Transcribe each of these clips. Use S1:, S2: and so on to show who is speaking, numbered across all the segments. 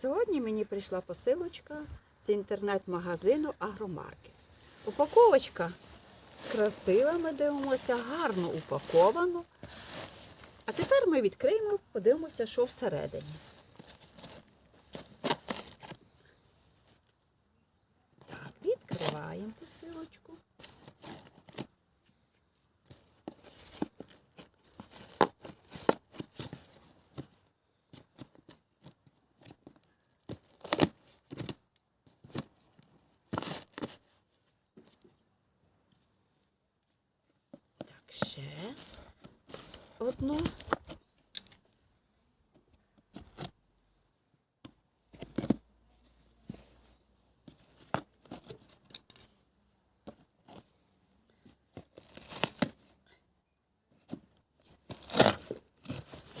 S1: Сьогодні мені прийшла посилочка з інтернет-магазину Агромаркет. Упаковочка красива, ми дивимося, гарно упаковано. А тепер ми відкриємо, подивимося, що всередині. Так, відкриваємо посилочку. Так, ще одну.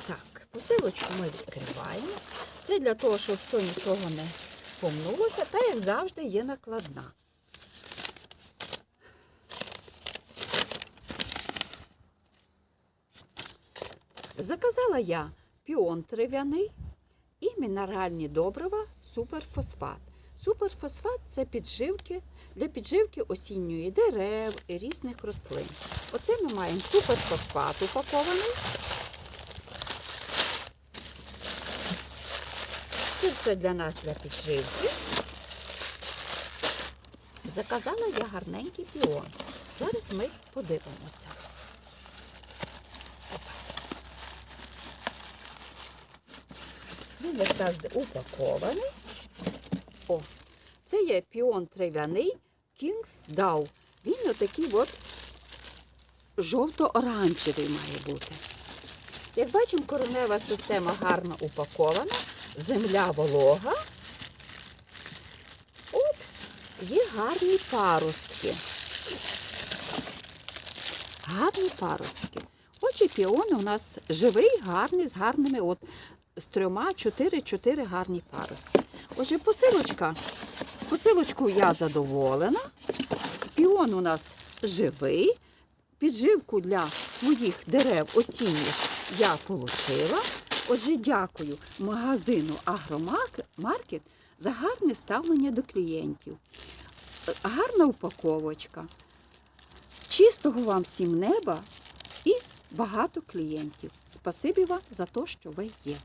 S1: Так, посилочку ми відкриваємо. Це для того, щоб то нічого не помнулося, та як завжди є накладна. Заказала я піон трав'яний і мінеральні добрива суперфосфат. Суперфосфат це підживки для підживки осінньої дерев і різних рослин. Оце ми маємо суперфосфат упакований. Це все для нас для підживки. Заказала я гарненький піон. Зараз ми подивимося. Він як завжди упакований. О, це є піон трав'яний King's Dow. Він отакий от жовто-оранжевий має бути. Як бачимо, коренева система гарно упакована, земля волога. От є гарні паростки. Гарні паростки. Отже, піон у нас живий, гарний, з гарними, от з трьома, чотири-чотири гарні паростки. Отже, посилочка. Посилочку я задоволена. Піон у нас живий. Підживку для своїх дерев осінніх я отримала. Отже, дякую магазину Агромаркет за гарне ставлення до клієнтів. Гарна упаковочка. Чистого вам всім неба багато клієнтів. Спасибі вам за те, що ви є.